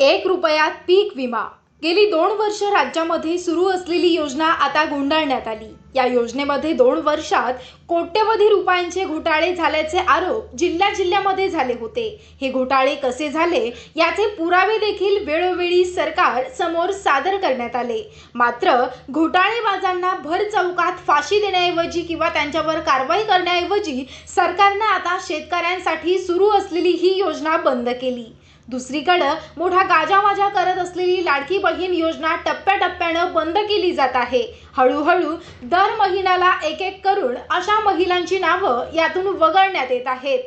एक रुपयात पीक विमा. गेली दोन वर्ष राज्यामध्ये सुरू असलेली योजना आता गुंडाळण्यात आली. या योजनेमध्ये दोन वर्षात कोट्यवधी रुपयांचे घोटाळे झाल्याचे आरोप जिल्ह्या जिल्ह्यामध्ये झाले होते. हे घोटाळे कसे झाले याचे पुरावे देखील वेळोवेळी सरकार समोर सादर करण्यात आले. मात्र घोटाळेबाजांना भर चौकात फाशी देण्याऐवजी किंवा त्यांच्यावर कारवाई करण्याऐवजी सरकारनं आता शेतकऱ्यांसाठी सुरू असलेली ही योजना बंद केली. दुसरीकडं मोठा गाजावाजा करत असलेली लाडकी बहीण योजना टप्प्याटप्प्यानं बंद केली जात आहे. हळूहळू दर महिन्याला एक एक करून अशा महिलांची नावं यातून वगळण्यात येत आहेत.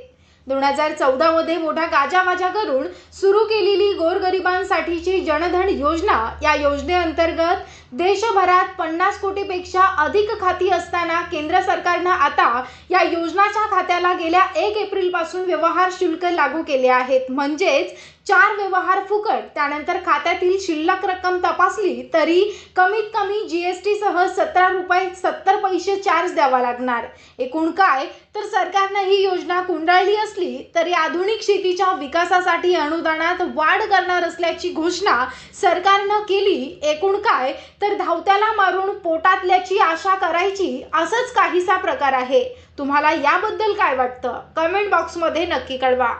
दोन हजार चौदामध्ये मोठा गाजावाजा करून सुरू केलेली गोरगरिबांसाठीची जनधन योजना या योजनेअंतर्गत देशभरात पन्नास कोटीपेक्षा अधिक खाती असताना केंद्र सरकारनं आता या योजनाच्या खात्याला गेल्या एक एप्रिलपासून व्यवहार शुल्क लागू केले आहेत. म्हणजेच चार व्यवहार फुकट त्यानंतर खात्यातील शिल्लक रक्कम तपासली तरी कमीत कमी जी एस टीसह सतरा रुपये सत्तर पैसे चार्ज द्यावा लागणार. एकूण काय? तर सरकारनं ही योजना कुंडाळली असली तरी आधुनिक शेतीच्या विकासासाठी अनुदानात वाढ करणार असल्याची घोषणा सरकारनं केली. एकूण काय? तर धावत्याला मारून पोटातल्याची आशा करायची असंच काहीसा प्रकार आहे. तुम्हाला याबद्दल काय वाटतं? कमेंट बॉक्समध्ये नक्की कळवा.